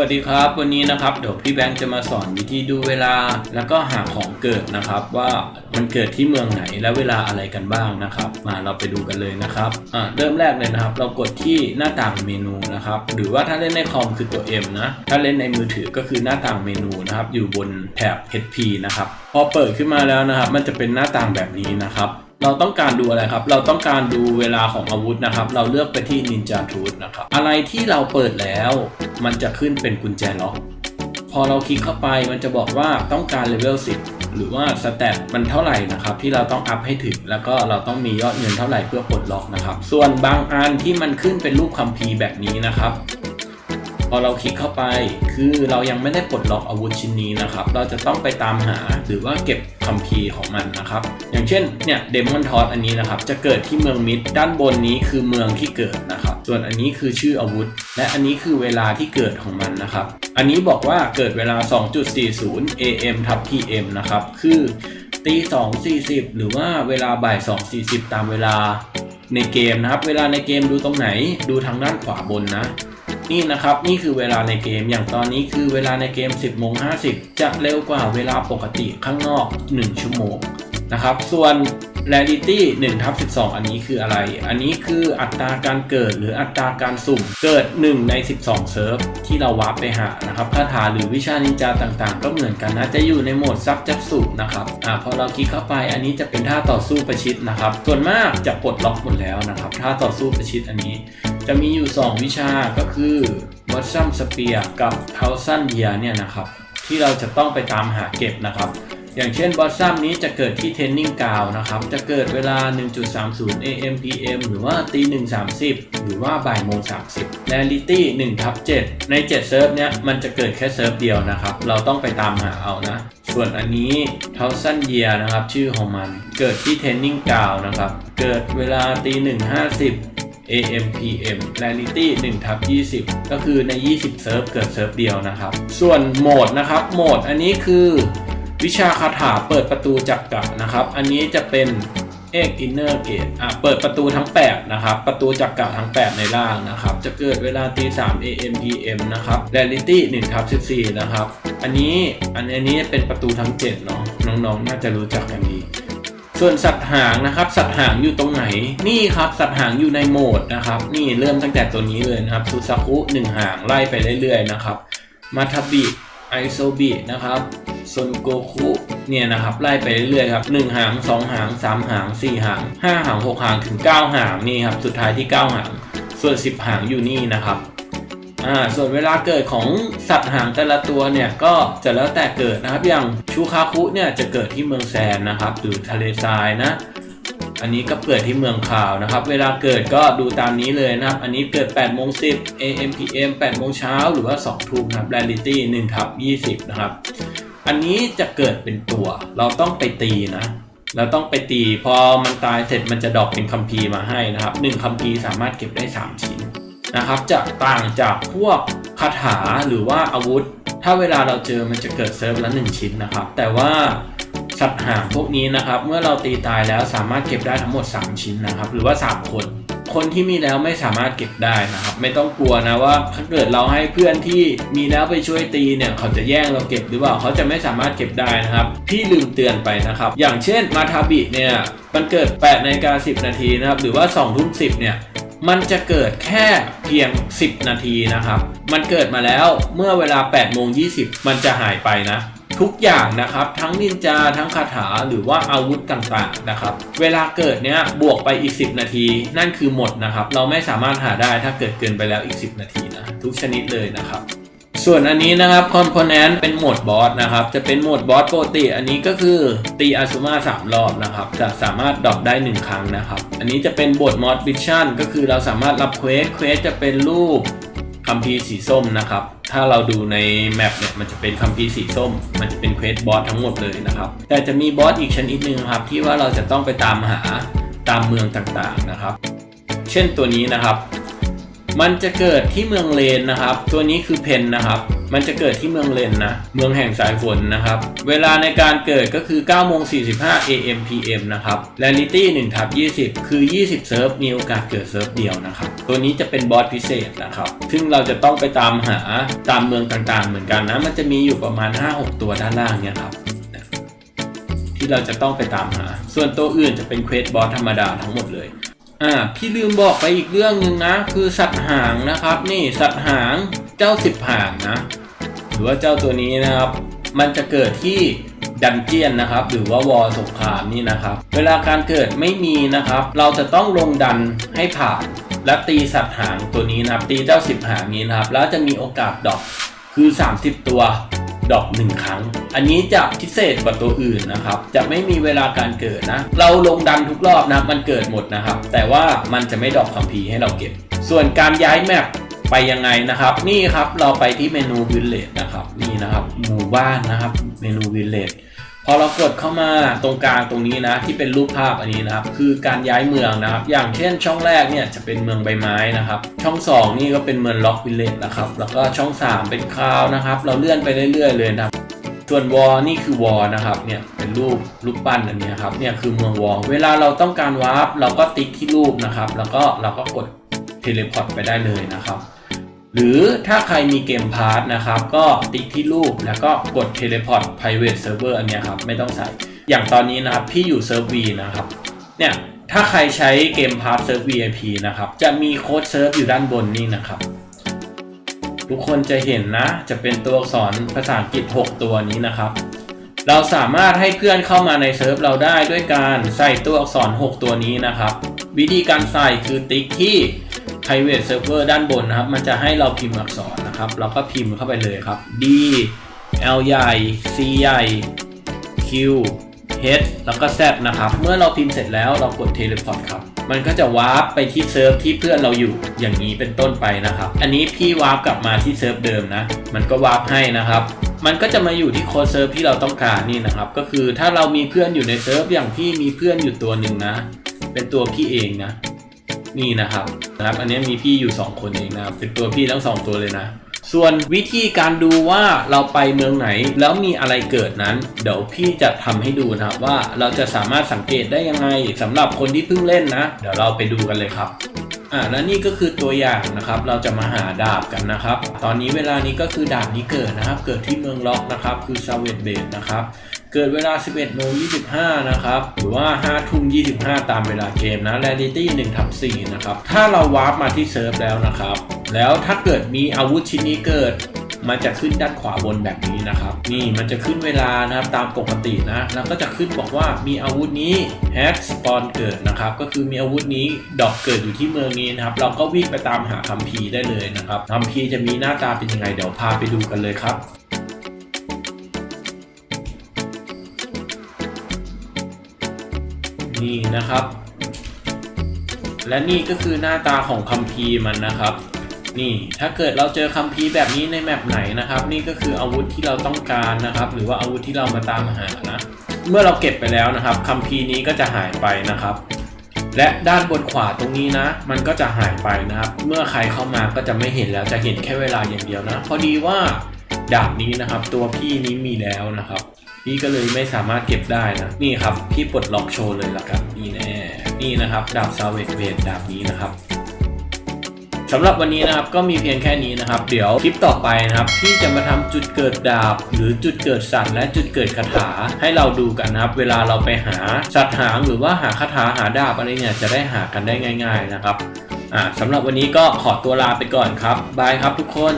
วัสดีครับ วันนี้นะครับเดี๋ยวพี่แบงค์จะมาสอนวิธีดูเวลา แล้วก็หาของเกิดนะครับ ว่ามันเกิดที่เมืองไหนและเวลาอะไรกันบ้างนะครับ มาเราไปดูกันเลยนะครับอ่าเริ่มแรกเลยนะครับ เรากดที่หน้าต่างเมนูนะครับ หรือว่าถ้าเล่นในคอมคือตัว M นะถ้าเล่นในมือถือก็คือหน้าต่างเมนูนะครับ อยู่บนแถบ HP นะครับพอเปิดขึ้นมาแล้วนะครับ มันจะเป็นหน้าต่างแบบนี้นะครับ เราต้องการดูอะไรครับ เราต้องการดูเวลาของอาวุธนะครับ เราเลือกไปที่ Ninja t o o l นะครับ อะไรที่เราเปิดแล้ว มันจะขึ้นเป็นกุญแจล็อก พอเราคลิกเข้าไปมันจะบอกว่าต้องการเลเวล10 หรือว่าสแตทมันเท่าไหร่นะครับ ที่เราต้องอัพให้ถึง แล้วก็เราต้องมียอดเงินเท่าไหร่เพื่อปลดล็อกนะครับ ส่วนบางอันที่มันขึ้นเป็นรูปคัมภีร์แบบนี้นะครับ อเราคลิกเข้าไป คือเรายังไม่ได้ปลดล็อกอาวุธชิ้นนี้นะครับ เราจะต้องไปตามหาหรือว่าเก็บคัมภีร์ของมันนะครับ อย่างเช่นเนี่ยเดมอนทอสอันนี้นะครับ จะเกิดที่เมืองมิดด้านบนนี้คือเมืองที่เกิดนะครับ ส่วนอันนี้คือชื่ออาวุธ และอันนี้คือเวลาที่เกิดของมันนะครับ อันนี้บอกว่าเกิดเวลา 2.40 AM ทับ PM นะครับ คือตี2.40 หรือว่าเวลาบ่าย 2.40 ตามเวลาในเกมนะครับ เวลาในเกมดูตรงไหนดูทางด้านขวาบนนะ นี่นะครับนี่คือเวลาในเกมอย่างตอนนี้คือเวลาในเกม 10โมง50 จะเร็วกว่าเวลาปกติข้างนอก 1 ชั่วโมงนะครับส่วน Rarity 1ทับ12 อันนี้คืออะไร อันนี้คืออัตราการเกิดหรืออัตราการสุ่มเกิด 1 ใน 12 เซิร์ฟที่เราวาร์ปไปหานะครับคาถาหรือวิชานินจาต่างๆ ก็เหมือนกันนะ จะอยู่ในโหมดซับจับสุนะครับอ่าพอเราคลิกเข้าไปอันนี้จะเป็นท่าต่อสู้ประชิดนะครับ ส่วนมากจะปลดล็อกหมดแล้วนะครับท่าต่อสู้ประชิดอันนี้ จะมีอยู่ 2 วิชาก็คือวัตซัมสเปียกับเทาซันเดียเนี่ยนะครับ ที่เราจะต้องไปตามหาเก็บนะครับ อย่างเช่นบอสซัมนี้จะเกิดที่เทนนิงกาวนะครับ จะเกิดเวลา 1.30 AM PM หรือว่าตี1.30 หรือว่าบ่ายโมง30 Reality 1ทับ7ใน 7 เซิร์ฟเนี้ยมันจะเกิดแค่เซิร์ฟเดียวนะครับ เราต้องไปตามหาเอานะ ส่วนอันนี้เทาซันเยียนะครับ ชื่อของมัน เกิดที่เทนนิงกาวนะครับ เกิดเวลาตี1.50 AM PM Reality 1ทับ20 ก็คือใน 20 เซิร์ฟเกิดเซิร์ฟเดียวนะครับ ส่วนโหมดนะครับ โหมดอันนี้คือวิชาคาถาเปิดประตูจักรกะนะครับ อันนี้จะเป็นเอกอินเนอร์เกตอะเปิดประตูทั้ง 8 นะครับ ประตูจักรกะทั้ง 8 ในล่างนะครับ จะเกิดเวลาตี3 AM PM นะครับ Reality 1ทับ14 นะครับ อันนี้อันนี้เป็นประตูทั้ง 7 เนาะ น้องๆ น่าจะรู้จักกันดี ส่วนสัตว์หางนะครับ สัตว์หางอยู่ตรงไหน นี่ครับ สัตว์หางอยู่ในโหมดนะครับ นี่เริ่มตั้งแต่ตัวนี้เลยนะครับซูซากุหนึ่งหางไล่ไปเรื่อยๆนะครับ มาทาบิไอโซบินะครับซนโกคุเนี่ยนะครับไล่ไปเรื่อยๆครับหนึ่งหางสองหางสามหางสี่หางห้าหางหกหางถึงเก้าหางนี่ครับสุดท้ายที่เก้าหาง ส่วนสิบหางอยู่นี่นะครับ อ่าส่วนเวลาเกิดของสัตว์หางแต่ละตัวเนี่ยก็จะแล้วแต่เกิดนะครับ อย่างชูคาคุเนี่ยจะเกิดที่เมืองแซนนะครับหรือทะเลทรายนะ อันนี้ก็เกิดที่เมืองข่าวนะครับ เวลาเกิดก็ดูตามนี้เลยนะครับ อันนี้เกิด8โมง10 AM PM 8โมงเช้าหรือว่า2ทุ่มนะครับ Reality 1ทับ20 นะครับ อันนี้จะเกิดเป็นตัว เราต้องไปตีนะเราต้องไปตีพอมันตายเสร็จมันจะดอกเป็นคัมภีร์มาให้นะครับ1คัมภีร์สามารถเก็บได้ 3 ชิ้น นะครับจะต่างจากพวกคาถาหรือว่าอาวุธ ถ้าเวลาเราเจอมันจะเกิดเซิร์ฟละหนึ่งชิ้นนะครับ แต่ว่าสัตว์หางพวกนี้นะครับ เมื่อเราตีตายแล้วสามารถเก็บได้ทั้งหมด 3 ชิ้นนะครับ หรือว่า 3 คน คนที่มีแล้วไม่สามารถเก็บได้นะครับ ไม่ต้องกลัวนะว่าถ้าเกิดเราให้เพื่อนที่มีแล้วไปช่วยตีเนี่ยเขาจะแย่งเราเก็บหรือเปล่าเขาจะไม่สามารถเก็บได้นะครับ พี่ลืมเตือนไปนะครับ อย่างเช่นมาทาบิเนี่ยมันเกิด8นาฬิกา10 นาทีนะครับหรือว่า2ทุ่ม10เนี่ย มันจะเกิดแค่เพียง 10 นาทีนะครับ มันเกิดมาแล้วเมื่อเวลา8โมง20 มันจะหายไปนะ ทุกอย่างนะครับทั้งนินจาทั้งคาถาหรือว่าอาวุธต่างๆนะครับ เวลาเกิดเนี้ยบวกไปอีก 10 นาที นั่นคือหมดนะครับ เราไม่สามารถหาได้ถ้าเกิดเกินไปแล้วอีก 10 นาทีนะทุกชนิดเลยนะครับ ส่วนอันนี้นะครับคอมโพเนนต์เป็นโหมดบอสนะครับ จะเป็นโหมดบอสปกติ อันนี้ก็คือตีอาซูมา3รอบนะครับ จะสามารถดรอปได้ 1 ครั้งนะครับ อันนี้จะเป็นบทมอดวิชั่นก็คือเราสามารถรับเควสเควสจะเป็นรูปคัมภีร์สีส้มนะครับ ถ้าเราดูในแมปเนี่ยมันจะเป็นคัมภีร์สีส้ม มันจะเป็นเควสบอสทั้งหมดเลยนะครับ แต่จะมีบอสอีกชนิดหนึ่งครับ ที่ว่าเราจะต้องไปตามหาตามเมืองต่างๆนะครับ เช่นตัวนี้นะครับ มันจะเกิดที่เมืองเลนนะครับ ตัวนี้คือเพนนะครับ มันจะเกิดที่เมืองเลนนะ เมืองแห่งสายฝนนะครับ เวลาในการเกิดก็คือ9โมง45 AM PM นะครับ Rarity 1ทับ20 คือ 20 เซิร์ฟ มีโอกาสเกิดเซิร์ฟเดียวนะครับ ตัวนี้จะเป็นบอสพิเศษนะครับ ซึ่งเราจะต้องไปตามหาตามเมืองต่างๆ เหมือนกันนะ มันจะมีอยู่ประมาณ 5-6 ตัวด้านล่างเนี่ยครับที่เราจะต้องไปตามหา ส่วนตัวอื่นจะเป็นเควสบอสธรรมดาทั้งหมดเลย อ่าพี่ลืมบอกไปอีกเรื่องหนึ่งนะ คือสัตว์หางนะครับ นี่สัตว์หางเจ้าสิบหางนะ หรือว่าเจ้าตัวนี้นะครับ มันจะเกิดที่ดันเจียนนะครับ หรือว่าวอลสงครามนี่นะครับ เวลาการเกิดไม่มีนะครับ เราจะต้องลงดันให้ผ่านและตีสัตว์หางตัวนี้นะครับ ตีเจ้าสิบหางนี้นะครับ แล้วจะมีโอกาสดอกคือ 30 ตัว ดอกหนึ่งครั้ง อันนี้จะพิเศษกว่าตัวอื่นนะครับ จะไม่มีเวลาการเกิดนะ เราลงดันทุกรอบนะ มันเกิดหมดนะครับ แต่ว่ามันจะไม่ดอกคัมภีร์ให้เราเก็บ ส่วนการย้ายแมปไปยังไงนะครับ นี่ครับเราไปที่เมนูวิลเลจนะครับ นี่นะครับหมู่บ้านนะครับ เมนูวิลเลจ พอเรากดเข้ามาตรงกลางตรงนี้นะที่เป็นรูปภาพอันนี้นะครับคือการย้ายเมืองนะครับ อย่างเช่นช่องแรกเนี่ยจะเป็นเมืองใบไม้นะครับ ช่อง 2 นี่ก็เป็นเมืองล็อกวิลเลจนะครับแล้วก็ช่อง 3 เป็นคราวนะครับ เราเลื่อนไปเรื่อยๆเลยนะครับส่วนวอลนี่คือวอลนะครับเนี่ยเป็นรูปรูปปั้นอันนี้ครับเนี่ยคือเมืองวอลเวลาเราต้องการวาร์ปเราก็ติ๊กที่รูปนะครับ แล้วก็เราก็กดเทเลพอร์ตไปได้เลยนะครับ หรือถ้าใครมีเกมพาร์ทนะครับ ก็ติ๊กที่รูปแล้วก็กด Teleport Private Server อันนี้ครับ ไม่ต้องใส่ อย่างตอนนี้นะครับ พี่อยู่เซิร์ฟ V นะครับ เนี่ย ถ้าใครใช้เกมพาร์ทเซิร์ฟ VIP นะครับ จะมีโค้ดเซิร์ฟอยู่ด้านบนนี่นะครับ ทุกคนจะเห็นนะ จะเป็นตัวอักษรภาษาอังกฤษ 6 ตัวนี้นะครับ เราสามารถให้เพื่อนเข้ามาในเซิร์ฟเราได้ด้วยการใส่ตัวอักษร 6 ตัวนี้นะครับ วิธีการใส่คือติ๊กที่ private server ด้านบนนะครับ มันจะให้เราพิมพ์อักษรนะครับ เราก็พิมพ์เข้าไปเลยครับ D L ใหญ่ C ใหญ่ Q H แล้วก็ Z นะครับ เมื่อเราพิมพ์เสร็จแล้วเรากด teleport ครับ มันก็จะวาร์ปไปที่เซิร์ฟที่เพื่อนเราอยู่อย่างนี้เป็นต้นไปนะครับ อันนี้พี่วาร์ปกลับมาที่เซิร์ฟเดิมนะ มันก็วาร์ปให้นะครับ มันก็จะมาอยู่ที่โค้ดเซิร์ฟที่เราต้องการนี่นะครับ ก็คือถ้าเรามีเพื่อนอยู่ในเซิร์ฟอย่างพี่มีเพื่อนอยู่ตัวหนึ่งนะ เป็นตัวพี่เองนะ นี่นะครับนะครับ อันนี้มีพี่อยู่ 2 คนเองนะครับเป็นตัวพี่ทั้ง 2 ตัวเลยนะ ส่วนวิธีการดูว่าเราไปเมืองไหนแล้วมีอะไรเกิดนั้น เดี๋ยวพี่จะทำให้ดูนะครับว่าเราจะสามารถสังเกตได้ยังไงสำหรับคนที่เพิ่งเล่นนะ เดี๋ยวเราไปดูกันเลยครับอ่าและนี่ก็คือตัวอย่างนะครับ เราจะมาหาดาบกันนะครับ ตอนนี้เวลานี้ก็คือดาบนี้เกิดนะครับ เกิดที่เมืองล็อกนะครับ คือซาเวตเบดนะครับ เกิดเวลา 11โมง25 นะครับ หรือว่า 5 ทุ่ม 25 ตามเวลาเกมนะ Rarity 1ทับ4นะครับ ถ้าเราวาร์ปมาที่เซิร์ฟแล้วนะครับ แล้วถ้าเกิดมีอาวุธชิ้นนี้เกิด มันจะขึ้นด้านขวาบนแบบนี้นะครับ นี่มันจะขึ้นเวลานะครับตามปกตินะ แล้วก็จะขึ้นบอกว่ามีอาวุธนี้ h ฮ s p a w n เกิดนะครับ ก็คือมีอาวุธนี้ดอกเกิดอยู่ที่เมืองนี้นะครับ เราก็วิ่งไปตามหาคัมภีร์ได้เลยนะครับ คัมภีร์จะมีหน้าตาเป็นยังไงเดี๋ยวพาไปดูกันเลยครับ นี่นะครับ และนี่ก็คือหน้าตาของคัมภีร์มันนะครับ นี่ถ้าเกิดเราเจอคัมภีร์แบบนี้ในแมปไหนนะครับ นี่ก็คืออาวุธที่เราต้องการนะครับ หรือว่าอาวุธที่เรามาตามหานะเมื่อเราเก็บไปแล้วนะครับคัมภีร์นี้ก็จะหายไปนะครับ และด้านบนขวาตรงนี้นะ มันก็จะหายไปนะครับ เมื่อใครเข้ามาก็จะไม่เห็นแล้วจะเห็นแค่เวลาอย่างเดียวนะ พอดีว่าดาบนี้นะครับ ตัวพี่นี้มีแล้วนะครับ พี่ก็เลยไม่สามารถเก็บได้นะ นี่ครับพี่ปลดล็อกโชว์เลยละกันนี่แน่นี่นะครับดาบซาเวตเวดดาบนี้นะครับสำหรับวันนี้นะครับก็มีเพียงแค่นี้นะครับ เดี๋ยวคลิปต่อไปนะครับพี่จะมาทำจุดเกิดดาบ หรือจุดเกิดสัตว์และจุดเกิดคาถาให้เราดูกันนะครับ เวลาเราไปหาสัตว์หางหรือว่าหาคาถาหาดาบอะไรเนี่ยจะได้หากันได้ง่าย ๆนะครับอ่าสำหรับวันนี้ก็ขอตัวลาไปก่อนครับบายครับทุกคน